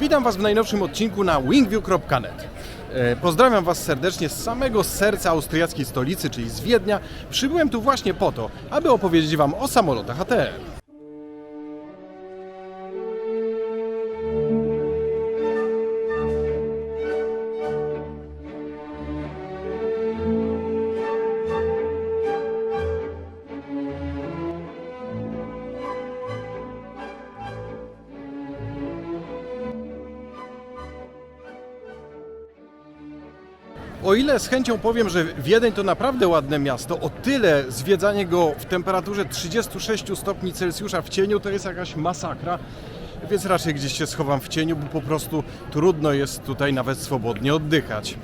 Witam Was w najnowszym odcinku na wingview.net. E, Pozdrawiam Was serdecznie z samego serca austriackiej stolicy, czyli z Wiednia. Przybyłem tu właśnie po to, aby opowiedzieć Wam o samolotach ATR. Ile z chęcią powiem, że Wiedeń to naprawdę ładne miasto, o tyle zwiedzanie go w temperaturze 36 stopni Celsjusza w cieniu to jest jakaś masakra. Więc raczej gdzieś się schowam w cieniu, bo po prostu trudno jest tutaj nawet swobodnie oddychać.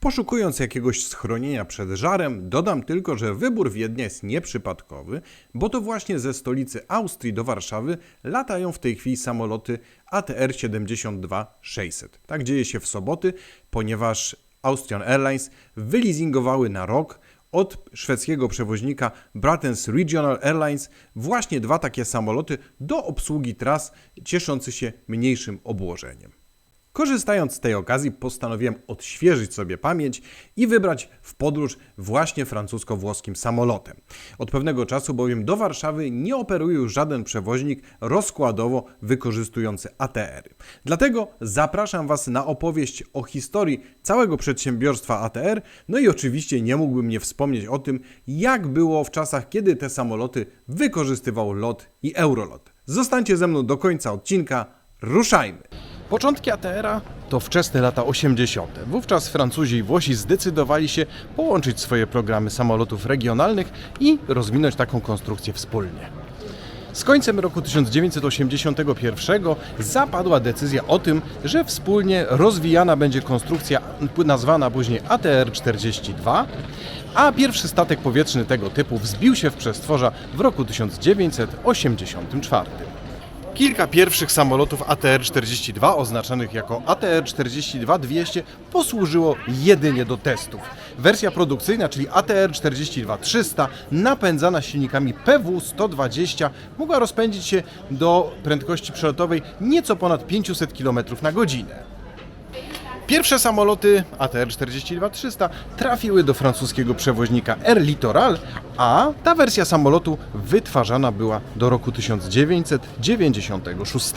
Poszukując jakiegoś schronienia przed żarem, dodam tylko, że wybór Wiednia jest nieprzypadkowy, bo to właśnie ze stolicy Austrii do Warszawy latają w tej chwili samoloty ATR 72-600. Tak dzieje się w soboty, ponieważ Austrian Airlines wyleasingowały na rok od szwedzkiego przewoźnika Bratens Regional Airlines właśnie dwa takie samoloty do obsługi tras cieszących się mniejszym obłożeniem. Korzystając z tej okazji, postanowiłem odświeżyć sobie pamięć i wybrać w podróż właśnie francusko-włoskim samolotem. Od pewnego czasu bowiem do Warszawy nie operuje już żaden przewoźnik rozkładowo wykorzystujący ATR. Dlatego zapraszam Was na opowieść o historii całego przedsiębiorstwa ATR, no i oczywiście nie mógłbym nie wspomnieć o tym, jak było w czasach, kiedy te samoloty wykorzystywał LOT i Eurolot. Zostańcie ze mną do końca odcinka, ruszajmy! Początki ATR-a to wczesne lata 80. Wówczas Francuzi i Włosi zdecydowali się połączyć swoje programy samolotów regionalnych i rozwinąć taką konstrukcję wspólnie. Z końcem roku 1981 zapadła decyzja o tym, że wspólnie rozwijana będzie konstrukcja nazwana później ATR-42, a pierwszy statek powietrzny tego typu wzbił się w przestworza w roku 1984. Kilka pierwszych samolotów ATR-42 oznaczonych jako ATR-42-200 posłużyło jedynie do testów. Wersja produkcyjna, czyli ATR-42-300 napędzana silnikami PW-120 mogła rozpędzić się do prędkości przelotowej nieco ponad 500 km na godzinę. Pierwsze samoloty ATR-42-300 trafiły do francuskiego przewoźnika Air Littoral, a ta wersja samolotu wytwarzana była do roku 1996.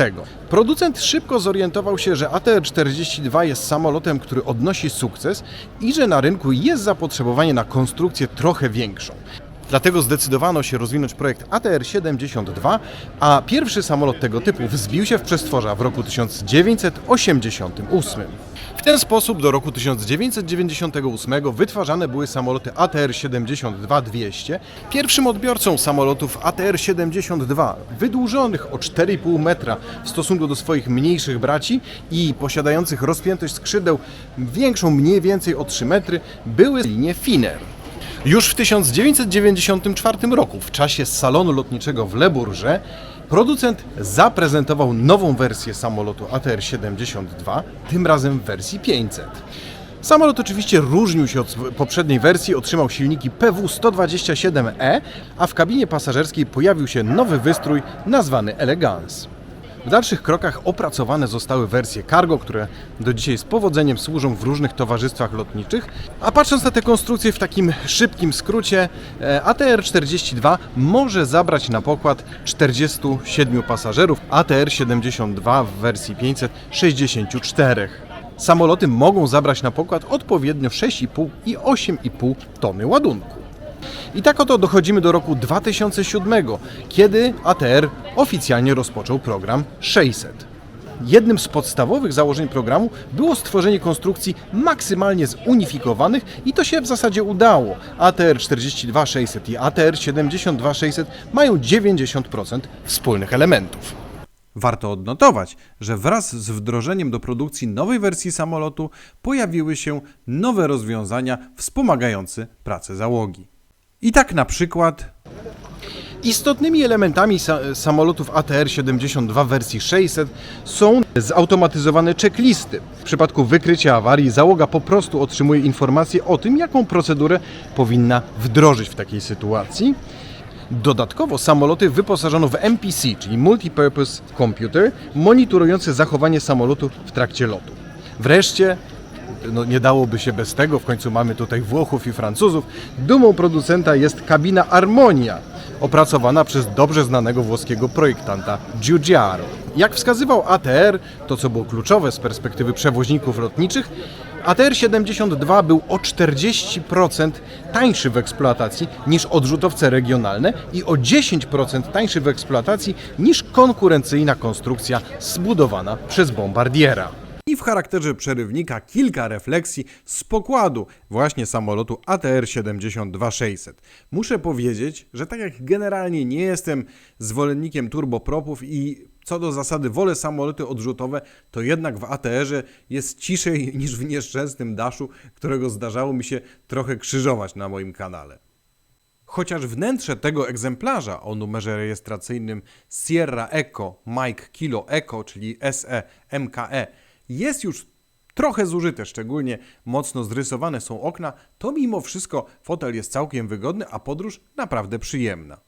Producent szybko zorientował się, że ATR-42 jest samolotem, który odnosi sukces i że na rynku jest zapotrzebowanie na konstrukcję trochę większą. Dlatego zdecydowano się rozwinąć projekt ATR-72, a pierwszy samolot tego typu wzbił się w przestworza w roku 1988. W ten sposób do roku 1998 wytwarzane były samoloty ATR-72-200. Pierwszym odbiorcą samolotów ATR-72 wydłużonych o 4,5 metra w stosunku do swoich mniejszych braci i posiadających rozpiętość skrzydeł większą mniej więcej o 3 metry były linie Finnair. Już w 1994 roku, w czasie salonu lotniczego w Le Bourget, producent zaprezentował nową wersję samolotu ATR-72, tym razem w wersji 500. Samolot oczywiście różnił się od poprzedniej wersji, otrzymał silniki PW-127E, a w kabinie pasażerskiej pojawił się nowy wystrój nazwany Elegance. W dalszych krokach opracowane zostały wersje cargo, które do dzisiaj z powodzeniem służą w różnych towarzystwach lotniczych. A patrząc na te konstrukcje w takim szybkim skrócie, e, ATR-42 może zabrać na pokład 47 pasażerów, ATR-72 w wersji 500 64. Samoloty mogą zabrać na pokład odpowiednio 6,5 i 8,5 tony ładunku. I tak oto dochodzimy do roku 2007, kiedy ATR oficjalnie rozpoczął program 600. Jednym z podstawowych założeń programu było stworzenie konstrukcji maksymalnie zunifikowanych i to się w zasadzie udało. ATR 42600 i ATR 72600 mają 90% wspólnych elementów. Warto odnotować, że wraz z wdrożeniem do produkcji nowej wersji samolotu pojawiły się nowe rozwiązania wspomagające pracę załogi. I tak na przykład Istotnymi elementami sa- samolotów ATR-72 wersji 600 są zautomatyzowane checklisty. W przypadku wykrycia awarii załoga po prostu otrzymuje informację o tym, jaką procedurę powinna wdrożyć w takiej sytuacji. Dodatkowo samoloty wyposażono w MPC, czyli Multipurpose Computer, monitorujący zachowanie samolotu w trakcie lotu. Wreszcie, no nie dałoby się bez tego, w końcu mamy tutaj Włochów i Francuzów, dumą producenta jest kabina Harmonia, opracowana przez dobrze znanego włoskiego projektanta Giugiaro. Jak wskazywał ATR, to co było kluczowe z perspektywy przewoźników lotniczych, ATR-72 był o 40% tańszy w eksploatacji niż odrzutowce regionalne i o 10% tańszy w eksploatacji niż konkurencyjna konstrukcja zbudowana przez Bombardiera. I w charakterze przerywnika kilka refleksji z pokładu właśnie samolotu ATR-72-600. Muszę powiedzieć, że tak jak generalnie nie jestem zwolennikiem turbopropów i co do zasady wolę samoloty odrzutowe, to jednak w ATR-ze jest ciszej niż w nieszczęsnym Daszu, którego zdarzało mi się trochę krzyżować na moim kanale. Chociaż wnętrze tego egzemplarza o numerze rejestracyjnym Sierra Echo Mike Kilo Echo, czyli SE MKE, jest już trochę zużyte, szczególnie mocno zrysowane są okna, to mimo wszystko fotel jest całkiem wygodny, a podróż naprawdę przyjemna.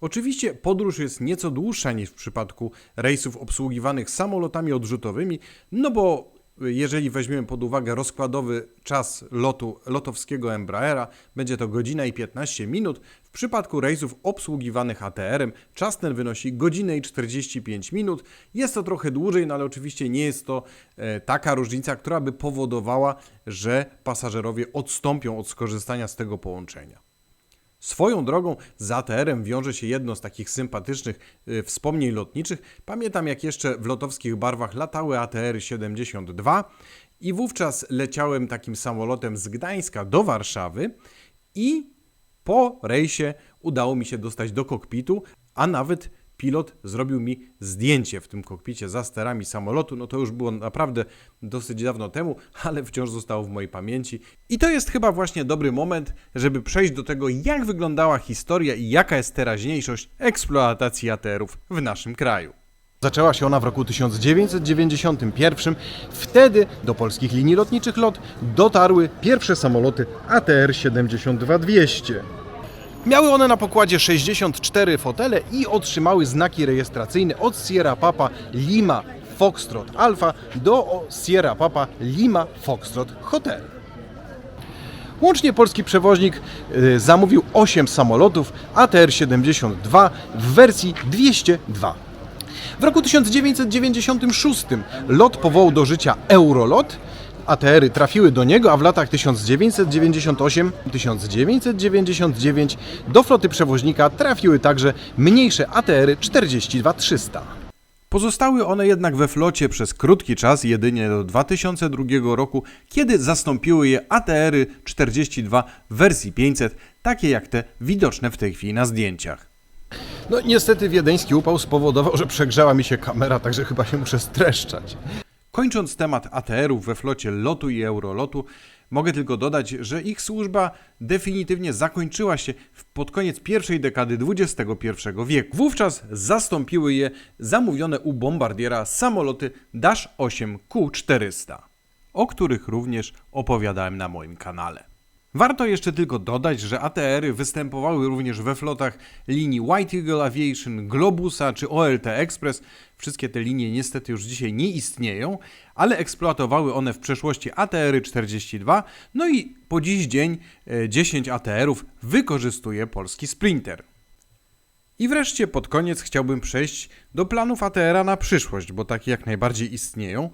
Oczywiście podróż jest nieco dłuższa niż w przypadku rejsów obsługiwanych samolotami odrzutowymi, no bo jeżeli weźmiemy pod uwagę rozkładowy czas lotu lotowskiego Embraera, będzie to godzina i 15 minut. W przypadku rejsów obsługiwanych ATR-em czas ten wynosi godzinę i 45 minut. Jest to trochę dłużej, no ale oczywiście nie jest to e, taka różnica, która by powodowała, że pasażerowie odstąpią od skorzystania z tego połączenia. Swoją drogą z ATR-em wiąże się jedno z takich sympatycznych y, wspomnień lotniczych. Pamiętam jak jeszcze w lotowskich barwach latały ATR-72 i wówczas leciałem takim samolotem z Gdańska do Warszawy i po rejsie udało mi się dostać do kokpitu, a nawet pilot zrobił mi zdjęcie w tym kokpicie za sterami samolotu. No to już było naprawdę dosyć dawno temu, ale wciąż zostało w mojej pamięci. I to jest chyba właśnie dobry moment, żeby przejść do tego, jak wyglądała historia i jaka jest teraźniejszość eksploatacji ATR-ów w naszym kraju. Zaczęła się ona w roku 1991. Wtedy do polskich linii lotniczych LOT dotarły pierwsze samoloty ATR-72-200. Miały one na pokładzie 64 fotele i otrzymały znaki rejestracyjne od Sierra Papa Lima Foxtrot Alpha do Sierra Papa Lima Foxtrot Hotel. Łącznie polski przewoźnik y, zamówił 8 samolotów ATR-72 w wersji 202. W roku 1996 LOT powołał do życia Eurolot. ATR-y trafiły do niego, a w latach 1998-1999 do floty przewoźnika trafiły także mniejsze ATR-y 42300. Pozostały one jednak we flocie przez krótki czas, jedynie do 2002 roku, kiedy zastąpiły je ATR-y 42 w wersji 500, takie jak te widoczne w tej chwili na zdjęciach. No niestety wiedeński upał spowodował, że przegrzała mi się kamera, także chyba się muszę streszczać. Kończąc temat ATR-ów we flocie lotu i Eurolotu, mogę tylko dodać, że ich służba definitywnie zakończyła się pod koniec pierwszej dekady XXI wieku. Wówczas zastąpiły je zamówione u Bombardiera samoloty Dash 8 Q400, o których również opowiadałem na moim kanale. Warto jeszcze tylko dodać, że ATR-y występowały również we flotach linii White Eagle Aviation, Globusa czy OLT Express. Wszystkie te linie niestety już dzisiaj nie istnieją, ale eksploatowały one w przeszłości ATR-y 42, no i po dziś dzień e, 10 ATR-ów wykorzystuje polski Sprinter. I wreszcie pod koniec chciałbym przejść do planów ATR-a na przyszłość, bo takie jak najbardziej istnieją.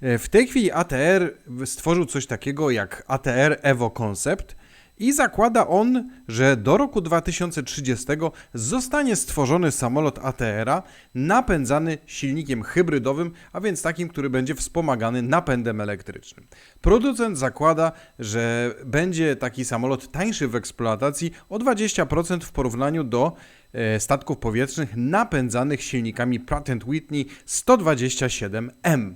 E, W tej chwili ATR stworzył coś takiego jak ATR Evo Concept i zakłada on, że do roku 2030 zostanie stworzony samolot ATR-a napędzany silnikiem hybrydowym, a więc takim, który będzie wspomagany napędem elektrycznym. Producent zakłada, że będzie taki samolot tańszy w eksploatacji o 20% w porównaniu do statków powietrznych napędzanych silnikami Pratt Whitney 127M.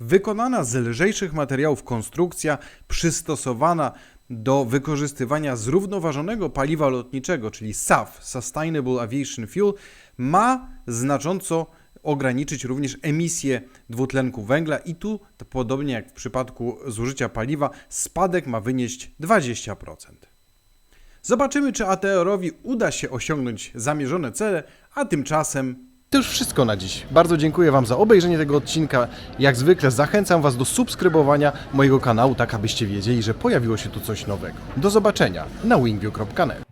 Wykonana z lżejszych materiałów konstrukcja, przystosowana do wykorzystywania zrównoważonego paliwa lotniczego, czyli SAF, Sustainable Aviation Fuel, ma znacząco ograniczyć również emisję dwutlenku węgla i tu, podobnie jak w przypadku zużycia paliwa, spadek ma wynieść 20%. Zobaczymy, czy ATR-owi uda się osiągnąć zamierzone cele, a tymczasem To już wszystko na dziś. Bardzo dziękuję Wam za obejrzenie tego odcinka. Jak zwykle zachęcam Was do subskrybowania mojego kanału, tak abyście wiedzieli, że pojawiło się tu coś nowego. Do zobaczenia na wingview.net.